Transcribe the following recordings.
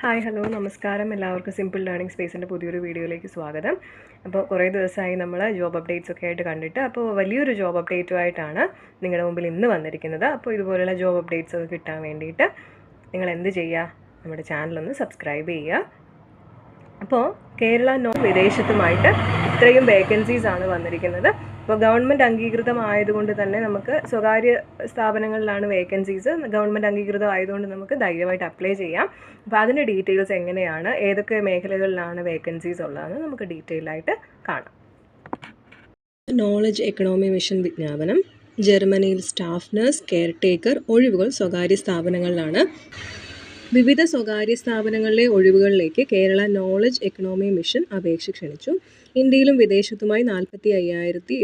Hi hello നമസ്കാരം. എല്ലാവർക്കും simple learning സ്പേസിന്റെ പുതിയൊരു വീഡിയോയിലേക്ക് സ്വാഗതം. അപ്പോൾ കുറേ ദിവസമായി നമ്മൾ ജോബ് അപ്ഡേറ്റ്സ് ഒക്കെ ആയിട്ട് കണ്ടിട്ട് അപ്പോൾ വലിയൊരു ജോബ് അപ്ഡേറ്റുമായിട്ടാണ് നിങ്ങളുടെ മുമ്പിൽ ഇന്ന് വന്നിരിക്കുന്നത്. അപ്പോൾ ഇതുപോലെയുള്ള ജോബ് അപ്ഡേറ്റ്സ് ഒക്കെ കിട്ടാൻ വേണ്ടിയിട്ട് നിങ്ങൾ എന്ത് ചെയ്യുക? നമ്മുടെ ചാനലൊന്ന് സബ്സ്ക്രൈബ് ചെയ്യുക. അപ്പോൾ കേരള നോ വിദേശത്തുമായിട്ട് ഇത്രയും വേക്കൻസീസ് ആണ് വന്നിരിക്കുന്നത്. അപ്പോൾ ഗവൺമെന്റ് അംഗീകൃതമായതുകൊണ്ട് തന്നെ നമുക്ക് സ്വകാര്യ സ്ഥാപനങ്ങളിലാണ് വേക്കൻസീസ്. ഗവൺമെന്റ് അംഗീകൃതമായതുകൊണ്ട് നമുക്ക് ധൈര്യമായിട്ട് അപ്ലൈ ചെയ്യാം. അപ്പോൾ അതിന്റെ ഡീറ്റെയിൽസ് എങ്ങനെയാണ് ഏതൊക്കെ മേഖലകളിലാണ് വേക്കൻസീസ് ഉള്ളതെന്ന് നമുക്ക് ഡീറ്റെയിൽ ആയിട്ട് കാണാം. നോളജ് എക്കണോമി മിഷൻ വിജ്ഞാപനം ജർമ്മനിയിൽ സ്റ്റാഫ് നഴ്സ് കെയർ ടേക്കർ ഒഴിവുകൾ സ്വകാര്യ സ്ഥാപനങ്ങളിലാണ്. വിവിധ സ്വകാര്യ സ്ഥാപനങ്ങളിലെ ഒഴിവുകളിലേക്ക് കേരള നോളജ് എക്കണോമി മിഷൻ അപേക്ഷ ക്ഷണിച്ചു. ഇന്ത്യയിലും വിദേശത്തുമായി നാൽപ്പത്തി അയ്യായിരത്തി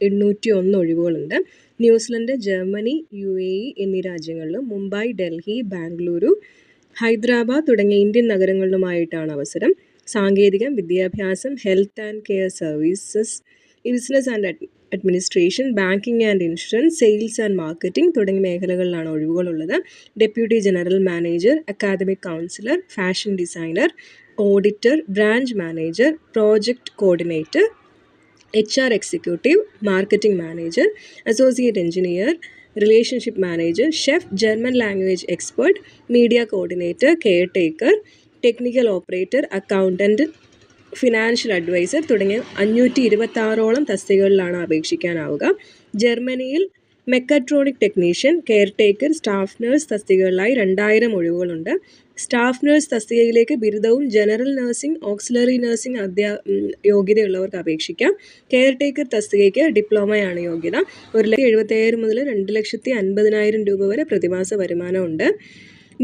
എണ്ണൂറ്റി ഒന്ന് ഒഴിവുകളുണ്ട്. New Zealand Germany U A E എന്നീ രാജ്യങ്ങളിലും മുംബൈ ഡൽഹി ബാംഗ്ലൂരു ഹൈദരാബാദ് തുടങ്ങിയ ഇന്ത്യൻ നഗരങ്ങളിലുമായിട്ടാണ് അവസരം. സാങ്കേതികം വിദ്യാഭ്യാസം health and care services business and administration banking and insurance sales and marketing തുടങ്ങിയ മേഖലകളിലാണ് ഒഴിവുകളുള്ളത്. Deputy general manager academic counsellor fashion designer auditor branch manager project coordinator H R executive marketing manager associate engineer relationship manager chef German language expert media coordinator caretaker technical operator accountant financial adviser തുടങ്ങിയ അഞ്ഞൂറ്റി ഇരുപത്താറോളം തസ്തികകളിലാണ് അപേക്ഷിക്കാനാവുക. ജർമ്മനിയിൽ mechatronic technician caretaker staff nurse തസ്തികകളിലായി രണ്ടായിരം ഒഴിവുകളുണ്ട്. Staff nurse തസ്തികയിലേക്ക് ബിരുദവും ജനറൽ നഴ്സിംഗ് ഓക്സിലറി നഴ്സിംഗ് അധ്യാ യോഗ്യതയുള്ളവർക്ക് അപേക്ഷിക്കാം. കെയർ ടേക്കർ തസ്തികയ്ക്ക് ഡിപ്ലോമയാണ് യോഗ്യത. ഒരു ലക്ഷത്തി എഴുപത്തയ്യായിരം മുതൽ രണ്ട് ലക്ഷത്തി അൻപതിനായിരം രൂപ വരെ പ്രതിമാസ വരുമാനമുണ്ട്.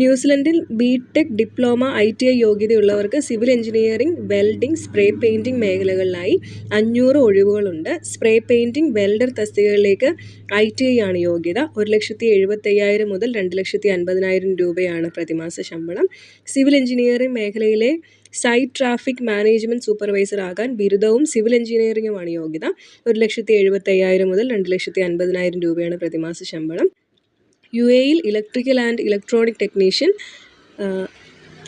ന്യൂസിലൻഡിൽ B Tech diploma I T I യോഗ്യതയുള്ളവർക്ക് civil engineering welding spray painting മേഖലകളിലായി അഞ്ഞൂറ് ഒഴിവുകളുണ്ട്. സ്പ്രേ പെയിന്റിംഗ് വെൽഡർ തസ്തികകളിലേക്ക് ഐ ടി ഐ ആണ് യോഗ്യത. ഒരു ലക്ഷത്തി എഴുപത്തയ്യായിരം മുതൽ രണ്ട് ലക്ഷത്തി അൻപതിനായിരം രൂപയാണ് പ്രതിമാസ ശമ്പളം. സിവിൽ എഞ്ചിനീയറിംഗ് മേഖലയിലെ സൈറ്റ് ട്രാഫിക് മാനേജ്മെന്റ് സൂപ്പർവൈസർ ആകാൻ ബിരുദവും സിവിൽ എഞ്ചിനീയറിംഗുമാണ് യോഗ്യത. ഒരു ലക്ഷത്തി എഴുപത്തയ്യായിരം മുതൽ രണ്ട് ലക്ഷത്തി അൻപതിനായിരം രൂപയാണ് പ്രതിമാസ ശമ്പളം. യു എയിൽ ഇലക്ട്രിക്കൽ ആൻഡ് ഇലക്ട്രോണിക് ടെക്നീഷ്യൻ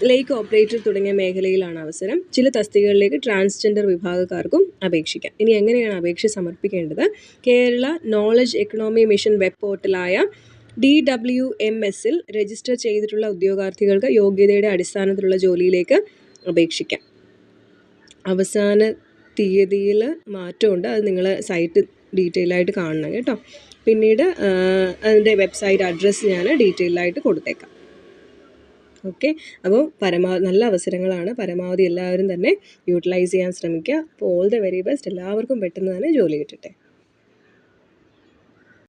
ലേക്ക് ഓപ്പറേറ്റർ തുടങ്ങിയ മേഖലയിലാണ് അവസരം. ചില തസ്തികകളിലേക്ക് ട്രാൻസ്ജെൻഡർ വിഭാഗക്കാർക്കും അപേക്ഷിക്കാം. ഇനി എങ്ങനെയാണ് അപേക്ഷ സമർപ്പിക്കേണ്ടത്? Kerala knowledge economy mission web പോർട്ടലായ D W M എസിൽ രജിസ്റ്റർ ചെയ്തിട്ടുള്ള ഉദ്യോഗാർത്ഥികൾക്ക് യോഗ്യതയുടെ അടിസ്ഥാനത്തിലുള്ള ജോലിയിലേക്ക് അപേക്ഷിക്കാം. അവസാന തീയതിയിൽ മാറ്റമുണ്ട്. അത് നിങ്ങൾ സൈറ്റ് ഡീറ്റെയിൽ ആയിട്ട് കാണണം കേട്ടോ. പിന്നീട് അതിന്റെ വെബ്സൈറ്റ് അഡ്രസ്സ് ഞാൻ ഡീറ്റെയിൽ ആയിട്ട് കൊടുത്തേക്കാം. ഓക്കെ? അപ്പോൾ പരമാവധി നല്ല അവസരങ്ങളാണ് പരമാവധി എല്ലാവരും തന്നെ യൂട്ടിലൈസ് ചെയ്യാൻ ശ്രമിക്കുക. അപ്പോൾ ഓൾ ദ വെരി ബെസ്റ്റ്. എല്ലാവർക്കും പെട്ടെന്ന് തന്നെ ജോലി കിട്ടട്ടെ.